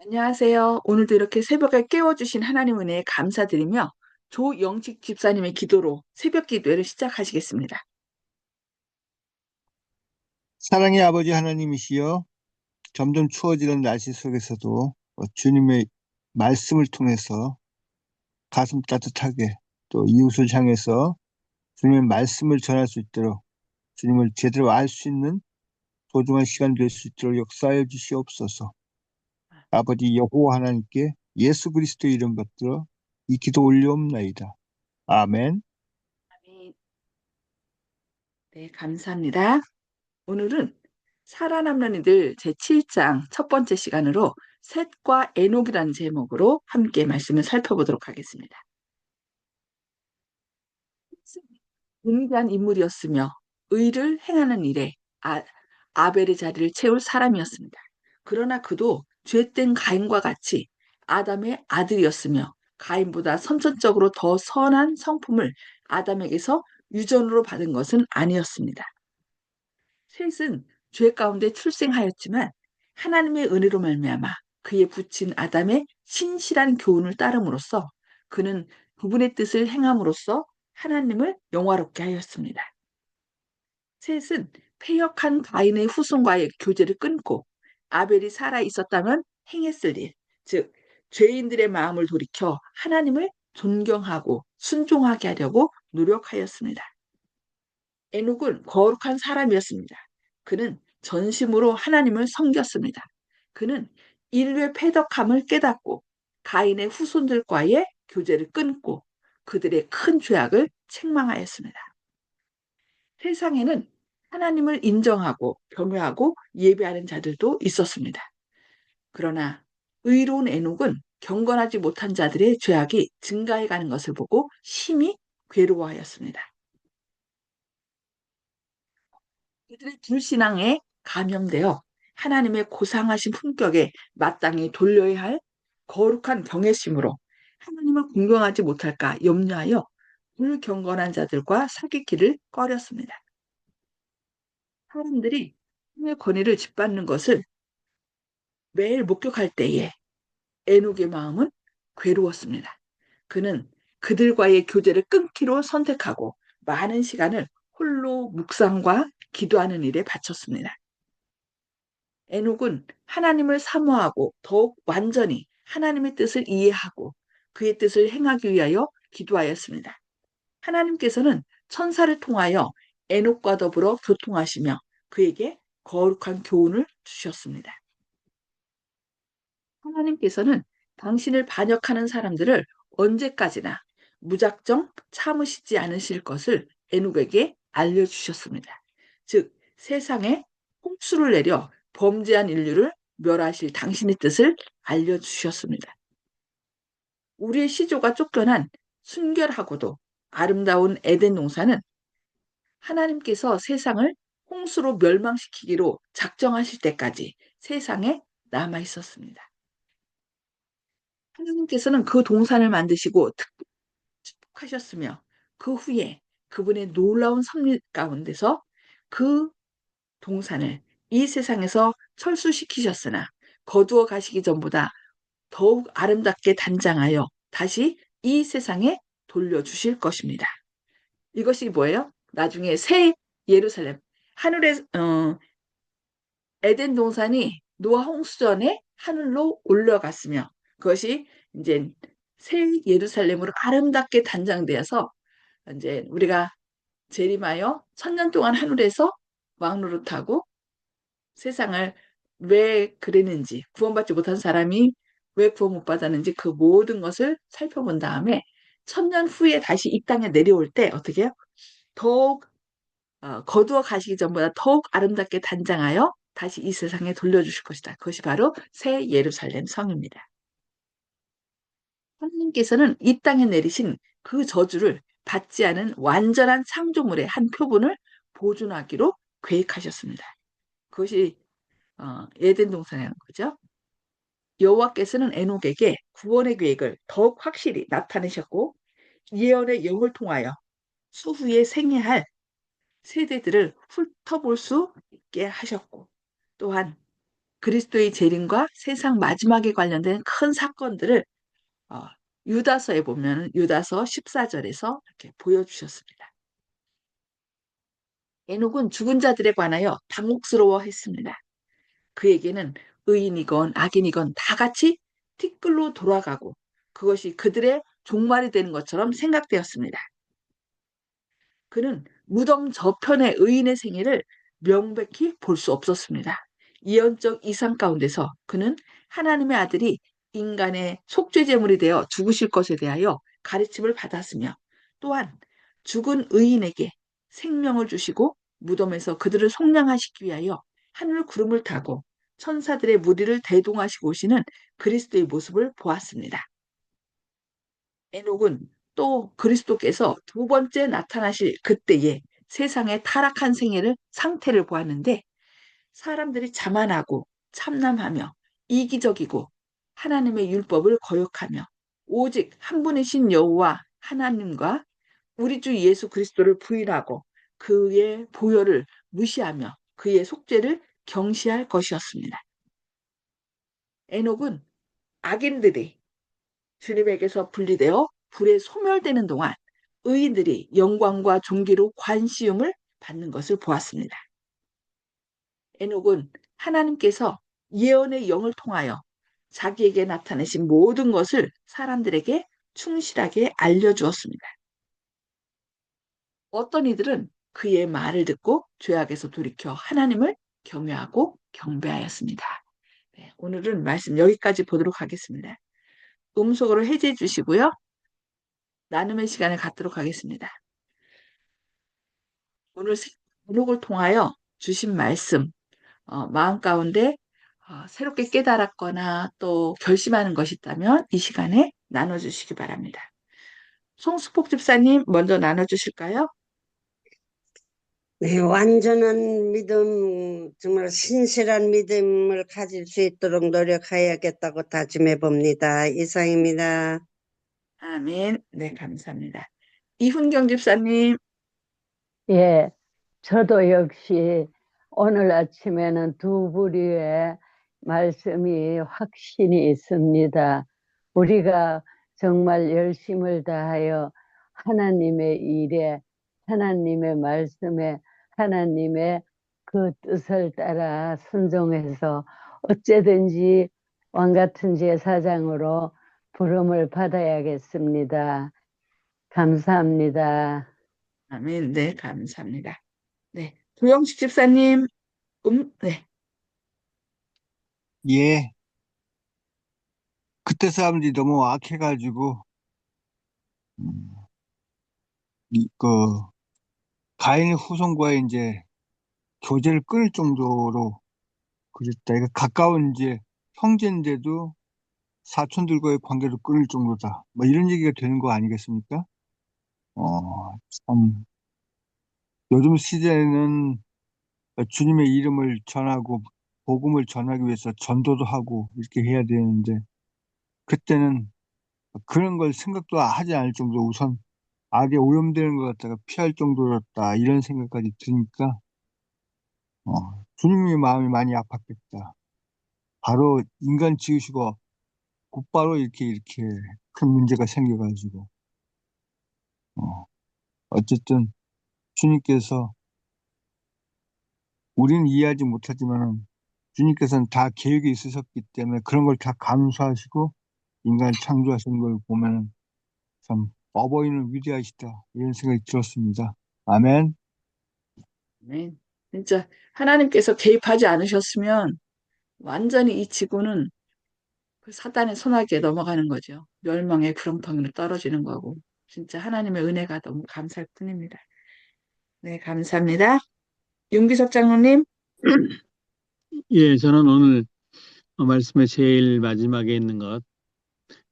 안녕하세요. 오늘도 이렇게 새벽에 깨워주신 하나님 은혜에 감사드리며 조영식 집사님의 기도로 새벽 기도회를 시작하시겠습니다. 사랑의 아버지 하나님이시여 점점 추워지는 날씨 속에서도 어, 주님의 말씀을 통해서 가슴 따뜻하게 또 이웃을 향해서 주님의 말씀을 전할 수 있도록 주님을 제대로 알 수 있는 소중한 시간 될 수 있도록 역사해 주시옵소서. 아버지 여호와 하나님께 예수 그리스도 이름 받들어 이 기도 올려옵나이다. 아멘. 아멘. 네, 감사합니다. 오늘은 살아남는 이들 제7장 첫 번째 시간으로 셋과 에녹이라는 제목으로 함께 말씀을 살펴보도록 하겠습니다. 은비한 인물이었으며 의를 행하는 일에 아, 아벨의 자리를 채울 사람이었습니다. 그러나 그도 죄된 가인과 같이 아담의 아들이었으며 가인보다 선천적으로 더 선한 성품을 아담에게서 유전으로 받은 것은 아니었습니다. 셋은 죄 가운데 출생하였지만 하나님의 은혜로 말미암아 그의 부친 아담의 신실한 교훈을 따름으로써 그는 부분의 뜻을 행함으로써 하나님을 영화롭게 하였습니다. 셋은 폐역한 가인의 후손과의 교제를 끊고 아벨이 살아 있었다면 행했을 일, 즉 죄인들의 마음을 돌이켜 하나님을 존경하고 순종하게 하려고 노력하였습니다. 에녹은 거룩한 사람이었습니다. 그는 전심으로 하나님을 섬겼습니다. 그는 인류의 패덕함을 깨닫고 가인의 후손들과의 교제를 끊고 그들의 큰 죄악을 책망하였습니다. 세상에는 하나님을 인정하고 경외하고 예배하는 자들도 있었습니다. 그러나 의로운 에녹은 경건하지 못한 자들의 죄악이 증가해 가는 것을 보고 심히 괴로워하였습니다. 그들의 불신앙에 감염되어 하나님의 고상하신 품격에 마땅히 돌려야 할 거룩한 경외심으로 하나님을 공경하지 못할까 염려하여 불경건한 자들과 사귀기를 꺼렸습니다. 사람들이 하나님의 권위를 짓밟는 것을 매일 목격할 때에 에녹의 마음은 괴로웠습니다. 그는 그들과의 교제를 끊기로 선택하고 많은 시간을 홀로 묵상과 기도하는 일에 바쳤습니다. 에녹은 하나님을 사모하고 더욱 완전히 하나님의 뜻을 이해하고 그의 뜻을 행하기 위하여 기도하였습니다. 하나님께서는 천사를 통하여 에녹과 더불어 교통하시며 그에게 거룩한 교훈을 주셨습니다. 하나님께서는 당신을 반역하는 사람들을 언제까지나 무작정 참으시지 않으실 것을 에녹에게 알려주셨습니다. 즉 세상에 홍수를 내려 범죄한 인류를 멸하실 당신의 뜻을 알려주셨습니다. 우리의 시조가 쫓겨난 순결하고도 아름다운 에덴 농사는 하나님께서 세상을 홍수로 멸망시키기로 작정하실 때까지 세상에 남아 있었습니다. 하나님께서는 그 동산을 만드시고 축복하셨으며 그 후에 그분의 놀라운 섭리 가운데서 그 동산을 이 세상에서 철수시키셨으나 거두어 가시기 전보다 더욱 아름답게 단장하여 다시 이 세상에 돌려주실 것입니다. 이것이 뭐예요? 나중에 새 예루살렘 하늘에 어, 에덴 동산이 노아 홍수 전에 하늘로 올라갔으며 그것이 이제 새 예루살렘으로 아름답게 단장되어서 이제 우리가 재림하여 천년 동안 하늘에서 왕노릇하고 세상을 왜 그랬는지 구원받지 못한 사람이 왜 구원 못 받았는지 그 모든 것을 살펴본 다음에 천년 후에 다시 이 땅에 내려올 때 어떻게 해요? 더욱 어, 거두어 가시기 전보다 더욱 아름답게 단장하여 다시 이 세상에 돌려주실 것이다. 그것이 바로 새 예루살렘 성입니다. 하나님께서는 이 땅에 내리신 그 저주를 받지 않은 완전한 창조물의 한 표본을 보존하기로 계획하셨습니다. 그것이 어, 에덴 동산이라는 거죠. 여호와께서는 에녹에게 구원의 계획을 더욱 확실히 나타내셨고 예언의 영을 통하여 수후에 생애할 세대들을 훑어볼 수 있게 하셨고 또한 그리스도의 재림과 세상 마지막에 관련된 큰 사건들을 어, 유다서에 보면 유다서 14절에서 이렇게 보여주셨습니다. 에녹은 죽은 자들에 관하여 당혹스러워 했습니다. 그에게는 의인이건 악인이건 다 같이 티끌로 돌아가고 그것이 그들의 종말이 되는 것처럼 생각되었습니다. 그는 무덤 저편의 의인의 생애를 명백히 볼 수 없었습니다. 예언적 이상 가운데서 그는 하나님의 아들이 인간의 속죄제물이 되어 죽으실 것에 대하여 가르침을 받았으며 또한 죽은 의인에게 생명을 주시고 무덤에서 그들을 속량하시기 위하여 하늘 구름을 타고 천사들의 무리를 대동하시고 오시는 그리스도의 모습을 보았습니다. 에녹은 또 그리스도께서 두 번째 나타나실 그때에 세상의 타락한 생애를 상태를 보았는데 사람들이 자만하고 참남하며 이기적이고 하나님의 율법을 거역하며 오직 한 분이신 여호와 하나님과 우리 주 예수 그리스도를 부인하고 그의 보혈을 무시하며 그의 속죄를 경시할 것이었습니다. 에녹은 악인들이 주님에게서 분리되어 불에 소멸되는 동안 의인들이 영광과 존귀로 관시움을 받는 것을 보았습니다. 에녹은 하나님께서 예언의 영을 통하여 자기에게 나타내신 모든 것을 사람들에게 충실하게 알려주었습니다. 어떤 이들은 그의 말을 듣고 죄악에서 돌이켜 하나님을 경외하고 경배하였습니다. 네, 오늘은 말씀 여기까지 보도록 하겠습니다. 음속으로 해제해 주시고요. 나눔의 시간을 갖도록 하겠습니다. 오늘 기록을 통하여 주신 말씀, 어, 마음 가운데 어, 새롭게 깨달았거나 또 결심하는 것이 있다면 이 시간에 나눠주시기 바랍니다. 송수폭 집사님 먼저 나눠주실까요? 네, 완전한 믿음, 정말 신실한 믿음을 가질 수 있도록 노력해야겠다고 다짐해 봅니다. 이상입니다. 아멘. 네, 감사합니다. 이훈경 집사님, 예, 저도 역시 오늘 아침에는 두 부류의 말씀이 확신이 있습니다. 우리가 정말 열심을 다하여 하나님의 일에, 하나님의 말씀에, 하나님의 그 뜻을 따라 순종해서 어째든지 왕 같은 제사장으로 부름을 받아야겠습니다. 감사합니다. 아멘. 네, 감사합니다. 네, 조영식 집사님, 음, 네, 예. 그때 사람들이 너무 악해가지고, 음, 이, 그, 가인의 후손과 이제 교제를 끊을 정도로 그랬다. 이거 가까운 이제 형제인데도 사촌들과의 관계를 끊을 정도다. 뭐 이런 얘기가 되는 거 아니겠습니까? 어, 참. 요즘 시대에는 주님의 이름을 전하고 복음을 전하기 위해서 전도도 하고 이렇게 해야 되는데 그때는 그런 걸 생각도 하지 않을 정도로 우선 악에 오염되는 것 같다가 피할 정도였다 이런 생각까지 드니까 어, 주님의 마음이 많이 아팠겠다. 바로 인간 지으시고 곧바로 이렇게 이렇게 큰 문제가 생겨가지고 어, 어쨌든 주님께서 우리는 이해하지 못하지만은 주님께서는 다 계획이 있으셨기 때문에 그런 걸 다 감수하시고 인간을 창조하신 걸 보면은 참 어버이는 위대하시다 이런 생각이 들었습니다. 아멘. 네. 진짜 하나님께서 개입하지 않으셨으면 완전히 이 지구는 그 사단의 손아귀에 넘어가는 거죠. 멸망의 구렁텅이로 떨어지는 거고. 진짜 하나님의 은혜가 너무 감사할 뿐입니다. 네, 감사합니다. 윤기석 장로님, 예, 저는 오늘 말씀의 제일 마지막에 있는 것,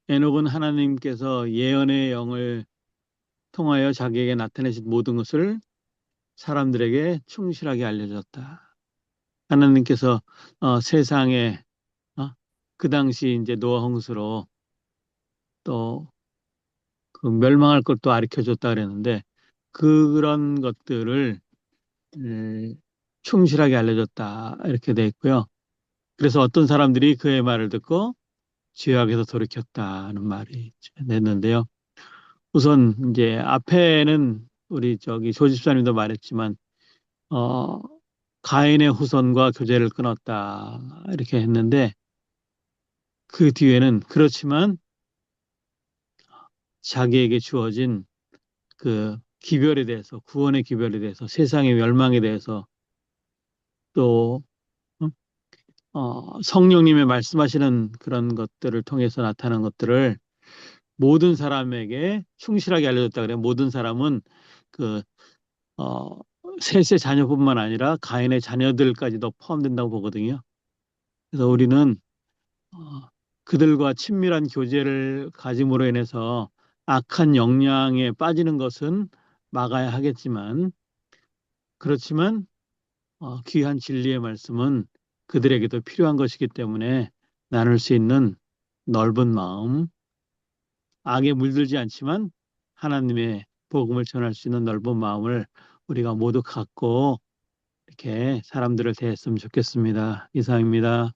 에녹은 하나님께서 예언의 영을 통하여 자기에게 나타내신 모든 것을 사람들에게 충실하게 알려줬다. 하나님께서 어, 세상에 어, 그 당시 이제 노아 홍수로 또 그 멸망할 것도 가르쳐 줬다 그랬는데 그런 것들을 에, 충실하게 알려줬다 이렇게 돼 있고요. 그래서 어떤 사람들이 그의 말을 듣고 죄악에서 돌이켰다는 말이 냈는데요. 우선 이제 앞에는 우리 저기 조집사님도 말했지만 어 가인의 후손과 교제를 끊었다 이렇게 했는데 그 뒤에는 그렇지만 자기에게 주어진 그 기별에 대해서 구원의 기별에 대해서 세상의 멸망에 대해서 또 어, 성령님의 말씀하시는 그런 것들을 통해서 나타난 것들을 모든 사람에게 충실하게 알려줬다 그래요. 모든 사람은 그 어, 셋의 자녀뿐만 아니라 가인의 자녀들까지도 포함된다고 보거든요. 그래서 우리는 어, 그들과 친밀한 교제를 가짐으로 인해서 악한 영향에 빠지는 것은 막아야 하겠지만 그렇지만 어, 귀한 진리의 말씀은 그들에게도 필요한 것이기 때문에 나눌 수 있는 넓은 마음, 악에 물들지 않지만 하나님의 복음을 전할 수 있는 넓은 마음을 우리가 모두 갖고 이렇게 사람들을 대했으면 좋겠습니다. 이상입니다.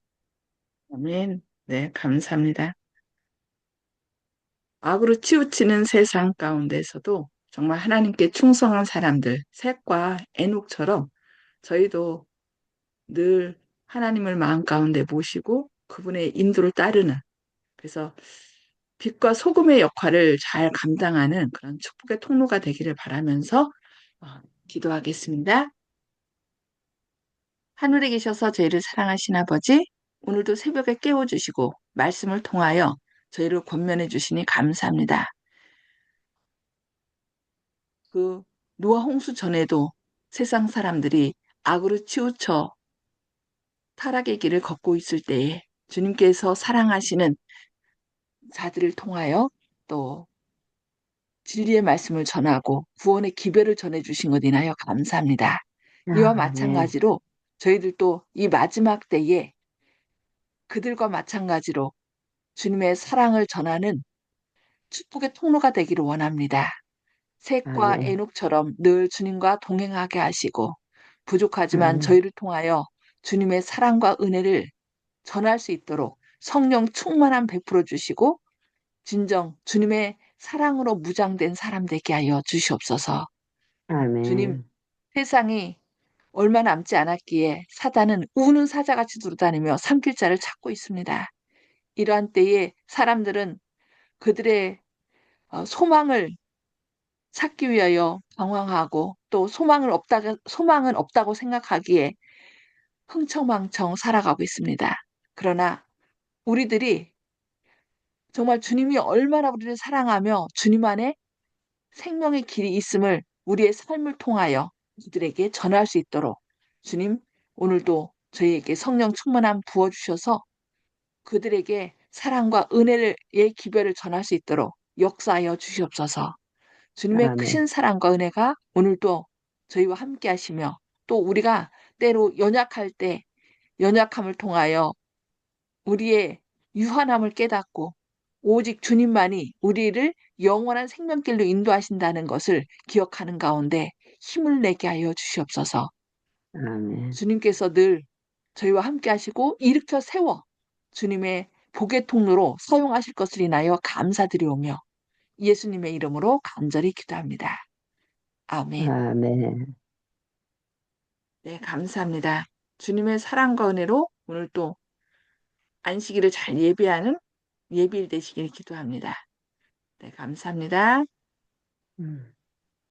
아멘. 네, 감사합니다. 악으로 치우치는 세상 가운데서도 정말 하나님께 충성한 사람들, 셋과 에녹처럼 저희도 늘 하나님을 마음 가운데 모시고 그분의 인도를 따르는 그래서 빛과 소금의 역할을 잘 감당하는 그런 축복의 통로가 되기를 바라면서 어, 기도하겠습니다. 하늘에 계셔서 저희를 사랑하신 아버지, 오늘도 새벽에 깨워주시고 말씀을 통하여 저희를 권면해 주시니 감사합니다. 그 노아 홍수 전에도 세상 사람들이 악으로 치우쳐 타락의 길을 걷고 있을 때에 주님께서 사랑하시는 자들을 통하여 또 진리의 말씀을 전하고 구원의 기별을 전해 주신 것 인하여 감사합니다. 이와 아, 마찬가지로 저희들도 이 마지막 때에 그들과 마찬가지로 주님의 사랑을 전하는 축복의 통로가 되기를 원합니다. 셋과 아멘. 에녹처럼 늘 주님과 동행하게 하시고 부족하지만 아멘. 저희를 통하여 주님의 사랑과 은혜를 전할 수 있도록 성령 충만함 베풀어 주시고 진정 주님의 사랑으로 무장된 사람 되게 하여 주시옵소서. 아멘. 주님, 세상이 얼마 남지 않았기에 사단은 우는 사자같이 돌아다니며 삼킬 자를 찾고 있습니다. 이러한 때에 사람들은 그들의 어, 소망을 찾기 위하여 방황하고 또 소망을 없다, 소망은 없다고 생각하기에 흥청망청 살아가고 있습니다. 그러나 우리들이 정말 주님이 얼마나 우리를 사랑하며 주님 안에 생명의 길이 있음을 우리의 삶을 통하여 그들에게 전할 수 있도록 주님 오늘도 저희에게 성령 충만함 부어주셔서 그들에게 사랑과 은혜의 기별을 전할 수 있도록 역사하여 주시옵소서. 주님의 아멘. 크신 사랑과 은혜가 오늘도 저희와 함께 하시며 또 우리가 때로 연약할 때 연약함을 통하여 우리의 유한함을 깨닫고 오직 주님만이 우리를 영원한 생명길로 인도하신다는 것을 기억하는 가운데 힘을 내게 하여 주시옵소서. 아멘. 주님께서 늘 저희와 함께 하시고 일으켜 세워 주님의 복의 통로로 사용하실 것을 인하여 감사드리오며 예수님의 이름으로 간절히 기도합니다. 아멘. 아멘. 네, 감사합니다. 주님의 사랑과 은혜로 오늘 또 안식일을 잘 예비하는 예비일 되시길 기도합니다. 네, 감사합니다. 음.